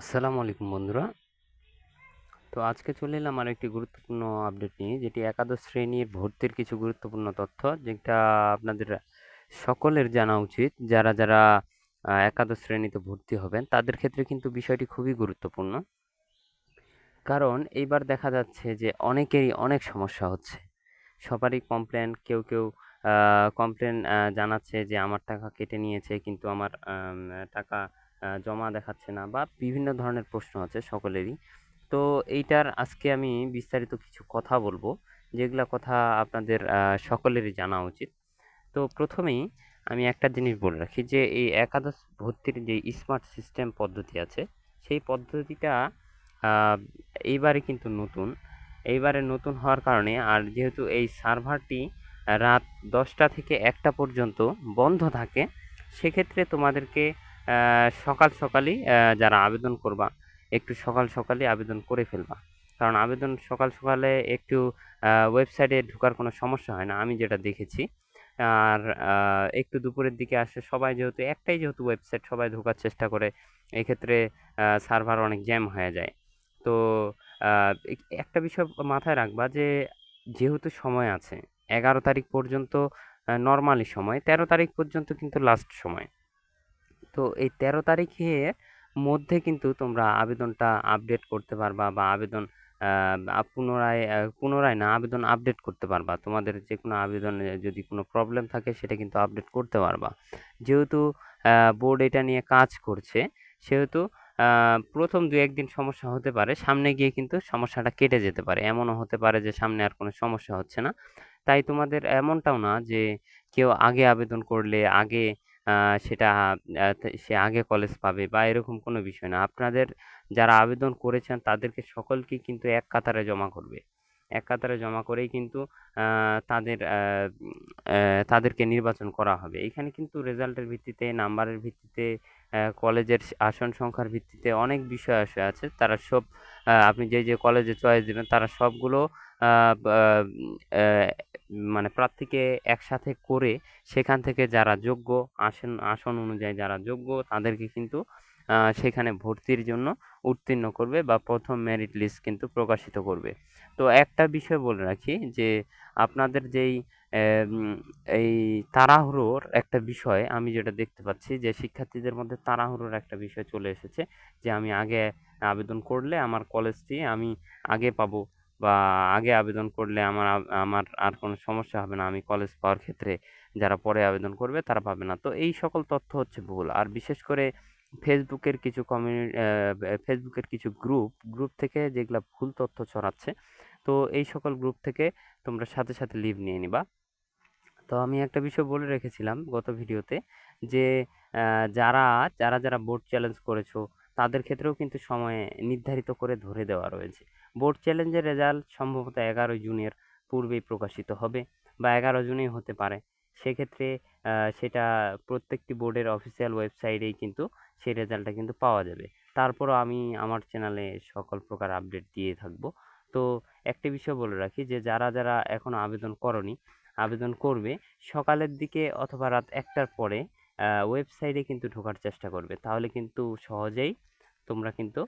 আসসালামু আলাইকুম বন্ধুরা। তো আজকে চলে এলাম আর একটি গুরুত্বপূর্ণ আপডেট নিয়ে, যেটি একাদশ শ্রেণির ভর্তির কিছু গুরুত্বপূর্ণ তথ্য, যেটা আপনাদের সকলের জানা উচিত। যারা যারা একাদশ শ্রেণীতে ভর্তি হবেন, তাদের ক্ষেত্রে কিন্তু বিষয়টি খুবই গুরুত্বপূর্ণ। কারণ এইবার দেখা যাচ্ছে যে অনেকেরই অনেক সমস্যা হচ্ছে। সবারই কমপ্লেন কেউ কেউ কমপ্লেন জানাচ্ছে যে আমার টাকা কেটে নিয়েছে, কিন্তু আমার টাকা জমা দেখাচ্ছে না বা বিভিন্ন ধরনের প্রশ্ন আছে সকলেরই। তো এইটার আজকে আমি বিস্তারিত কিছু কথা বলব, যেগুলা কথা আপনাদের সকলেরই জানা উচিত। তো প্রথমেই আমি একটা জিনিস বলে রাখি যে, এই একাদশ ভর্তির যে স্মার্ট সিস্টেম পদ্ধতি আছে, সেই পদ্ধতিটা এইবারে কিন্তু নতুন। এইবারে নতুন হওয়ার কারণে আর যেহেতু এই সার্ভারটি রাত দশটা থেকে একটা পর্যন্ত বন্ধ থাকে, সেক্ষেত্রে তোমাদেরকে সকাল সকালই যারা আবেদন করবা, একটু সকাল সকালই আবেদন করে ফেলবা। কারণ আবেদন সকাল সকালে একটু ওয়েবসাইটে ঢোকার কোনো সমস্যা হয় না, আমি যেটা দেখেছি। আর একটু দুপুরের দিকে আসে, সবাই যেহেতু, একটাই যেহেতু ওয়েবসাইট সবাই ঢোকার চেষ্টা করে, এক্ষেত্রে সার্ভার অনেক জ্যাম হয়ে যায়। তো একটা বিষয় মাথায় রাখবা যে, যেহেতু সময় আছে, এগারো তারিখ পর্যন্ত নর্মালি সময়, তেরো তারিখ পর্যন্ত কিন্তু লাস্ট সময়। তো এই তেরো তারিখে মধ্যে কিন্তু তোমরা আবেদনটা আপডেট করতে পারবা বা আবেদন পুনরায় পুনরায় না আবেদন আপডেট করতে পারবা। তোমাদের যে কোনো আবেদনে যদি কোনো প্রবলেম থাকে সেটা কিন্তু আপডেট করতে পারবা। যেহেতু বোর্ড এটা নিয়ে কাজ করছে, সেহেতু প্রথম দু একদিন সমস্যা হতে পারে, সামনে গিয়ে কিন্তু সমস্যাটা কেটে যেতে পারে। এমনও হতে পারে যে সামনে আর কোনো সমস্যা হচ্ছে না। তাই তোমাদের এমনটাও না যে কেউ আগে আবেদন করলে, আগে সেটা সে আগে কলেজ পাবে বা এরকম কোনো বিষয় না। আপনাদের যারা আবেদন করেছেন তাদেরকে সকলকে কিন্তু এক কাতারে জমা করবে। এক কাতারে জমা করেই কিন্তু তাদের তাদেরকে নির্বাচন করা হবে। এখানে কিন্তু রেজাল্টের ভিত্তিতে নাম্বারের ভিত্তিতে কলেজের আসন সংখ্যার ভিত্তিতে অনেক বিষয় আসে আছে। তারা সব আপনি যে যে কলেজে চয়েস দেবেন, তারা সবগুলো মানে প্রার্থীকে একসাথে করে সেখান থেকে যারা যোগ্য আসন আসন অনুযায়ী যারা যোগ্য তাদেরকে কিন্তু সেখানে ভর্তির জন্য উত্তীর্ণ করবে বা প্রথম মেরিট লিস্ট কিন্তু প্রকাশিত করবে। তো একটা বিষয় বলে রাখি যে, আপনাদের যেই এই তাড়াহুড়োর একটা বিষয় আমি যেটা দেখতে পাচ্ছি যে, শিক্ষার্থীদের মধ্যে তাড়াহুড়োর একটা বিষয় চলে এসেছে যে, আমি আগে আবেদন করলে আমার কলেজটি আমি আগে পাবো বা আগে আবেদন করলে আমার আমার আর কোনো সমস্যা হবে না। আমি কলেজ পাওয়ার ক্ষেত্রে যারা পরে আবেদন করবে তারা পাবে না। তো এই সকল তথ্য হচ্ছে ভুল। আর বিশেষ করে ফেসবুকের কিছু কমিউনি ফেসবুকের কিছু গ্রুপ গ্রুপ থেকে যেগুলা ভুল তথ্য ছড়াচ্ছে, তো এই সকল গ্রুপ থেকে তোমরা সাথে সাথে লিভ নিয়ে নিবা। তো আমি একটা বিষয় বলে রেখেছিলাম গত ভিডিওতে যে যারা যারা যারা বোর্ড চ্যালেঞ্জ করেছ, তাদের ক্ষেত্রেও কিন্তু সময় নির্ধারিত করে ধরে দেওয়া রয়েছে। বোর্ড চ্যালেঞ্জের রেজাল্ট সম্ভবত এগারোই জুনের পূর্বেই প্রকাশিত হবে বা এগারো জুনেই হতে পারে। সেক্ষেত্রে সেটা প্রত্যেকটি বোর্ডের অফিসিয়াল ওয়েবসাইটেই কিন্তু সেই রেজাল্টটা কিন্তু পাওয়া যাবে। তারপরও আমি আমার চ্যানেলে সকল প্রকার আপডেট দিয়ে থাকব। তো একটি বিষয় বলে রাখি যে, যারা যারা এখনও আবেদন করনি, আবেদন করবে, সকালের দিকে অথবা রাত একটার পরে ওয়েবসাইটে কিন্তু ঢোকার চেষ্টা করবে। তাহলে কিন্তু সহজেই তোমরা কিন্তু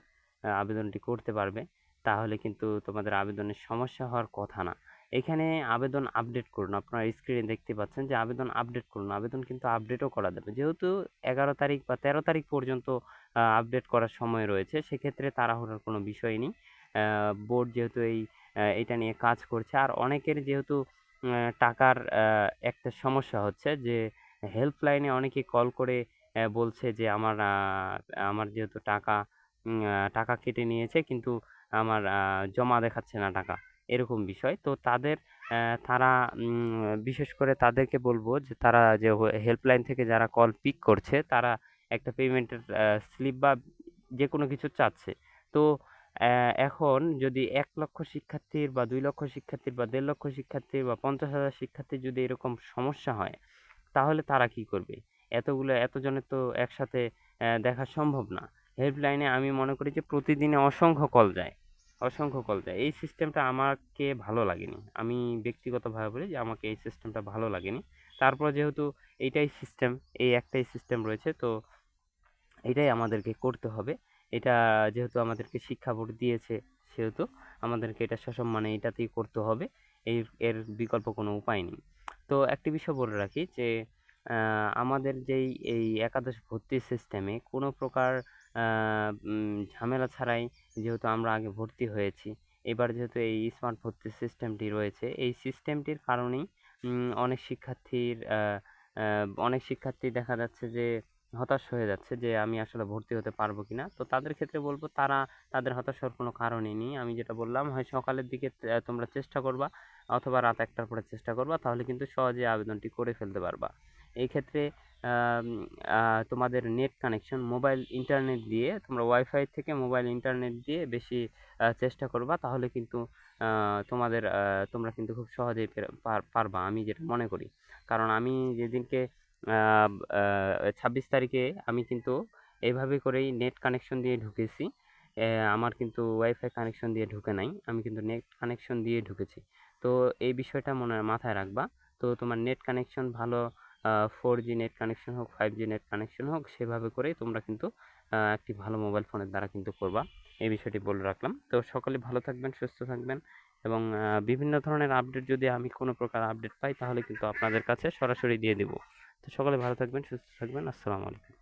আবেদনটি করতে পারবে। তাহলে কিন্তু তোমাদের আবেদনের সমস্যা হওয়ার কথা না। এখানে আবেদন আপডেট করুন। আপনারা স্ক্রিনে দেখতে পাচ্ছেন যে আবেদন আপডেট করুন। আবেদন কিন্তু আপডেটও করা যাবে। যেহেতু এগারো তারিখ বা তেরো তারিখ পর্যন্ত আপডেট করার সময় রয়েছে, সেক্ষেত্রে তাড়াহুড়োর কোনো বিষয় নেই। বোর্ড যেহেতু এই এটা নিয়ে কাজ করছে, আর অনেকের যেহেতু টাকার একটা সমস্যা হচ্ছে যে হেল্পলাইনে অনেকে কল করে বলছে যে আমার আমার যেহেতু টাকা টাকা কেটে নিয়েছে, কিন্তু আমার জমা দেখাচ্ছে না টাকা, এরকম বিষয়। তো তাদের তারা বিশেষ করে তাদেরকে বলব যে তারা যে হেল্পলাইন থেকে যারা কল পিক করছে, তারা একটা পেমেন্টের স্লিপ বা যে কোনো কিছু চাচ্ছে। তো এখন যদি এক লক্ষ শিক্ষার্থীর বা দুই লক্ষ শিক্ষার্থীর বা দেড় লক্ষ শিক্ষার্থীর বা পঞ্চাশ হাজার শিক্ষার্থীর যদি এরকম সমস্যা হয়, তাহলে তারা কি করবে? এতগুলো, এতজনের তো একসাথে দেখা সম্ভব না। হেল্পলাইনে আমি মনে করি যে প্রতিদিনে অসংখ্য কল যায়, অসংখ্য কল যায়। এই সিস্টেমটা আমাকে ভালো লাগেনি। আমি ব্যক্তিগতভাবে বলি যে আমাকে এই সিস্টেমটা ভালো লাগেনি। তারপর যেহেতু এইটাই সিস্টেম, এই একটাই সিস্টেম রয়েছে, তো এটাই আমাদেরকে করতে হবে। এটা যেহেতু আমাদেরকে শিক্ষা বোর্ড দিয়েছে সেহেতু আমাদেরকে এটা সসম্মানে এটাতেই করতে হবে। এর এর বিকল্প কোনো উপায় নেই। তো একটি বিষয় বলে রাখি যে আমাদের যেই, এই একাদশ ভর্তি সিস্টেমে কোনো প্রকার ঝামেলা ছাড়াই যেহেতু আমরা আগে ভর্তি হয়েছি, এবার যেহেতু এই স্মার্ট ভর্তি সিস্টেমটি রয়েছে, এই সিস্টেমটির কারণেই অনেক শিক্ষার্থীর অনেক শিক্ষার্থী দেখা যাচ্ছে যে হতাশ হয়ে যাচ্ছে যে আমি আসলে ভর্তি হতে পারব কি না তো তাদের ক্ষেত্রে বলব তারা তাদের হতাশার কোনো কারণই নেই। আমি যেটা বললাম, হয় সকালের দিকে তোমরা চেষ্টা করবা অথবা রাত একটার পরে চেষ্টা করবা, তাহলে কিন্তু সহজে আবেদনটি করে ফেলতে পারবা। এই ক্ষেত্রে তোমাদের নেট কানেকশন মোবাইল ইন্টারনেট দিয়ে, তোমরা ওয়াইফাই থেকে মোবাইল ইন্টারনেট দিয়ে বেশি চেষ্টা করবা, তাহলে কিন্তু তোমাদের তোমরা কিন্তু খুব সহজেই পারবা, আমি যেটা মনে করি। কারণ আমি যেদিনকে ছাব্বিশ তারিখে আমি কিন্তু এইভাবে করেই নেট কানেকশন দিয়ে ঢুকেছি আমার কিন্তু ওয়াইফাই কানেকশন দিয়ে ঢুকে নাই, আমি কিন্তু নেট কানেকশন দিয়ে ঢুকেছি। তো এই বিষয়টা মনে, মাথায় রাখবা। তো তোমার নেট কানেকশন ভালো ফোর জি নেট কানেকশন হোক ফাইভ জি নেট কানেকশন হোক, সেভাবে করেই তোমরা কিন্তু একটি ভালো মোবাইল ফোনের দ্বারা কিন্তু করবা। এই বিষয়টি বলে রাখলাম। তো সকলে ভালো থাকবেন, সুস্থ থাকবেন এবং বিভিন্ন ধরনের আপডেট যদি আমি কোনো প্রকার আপডেট পাই, তাহলে কিন্তু আপনাদের কাছে সরাসরি দিয়ে দেবো। তো সকলে ভালো থাকবেন, সুস্থ থাকবেন। আসসালামু আলাইকুম।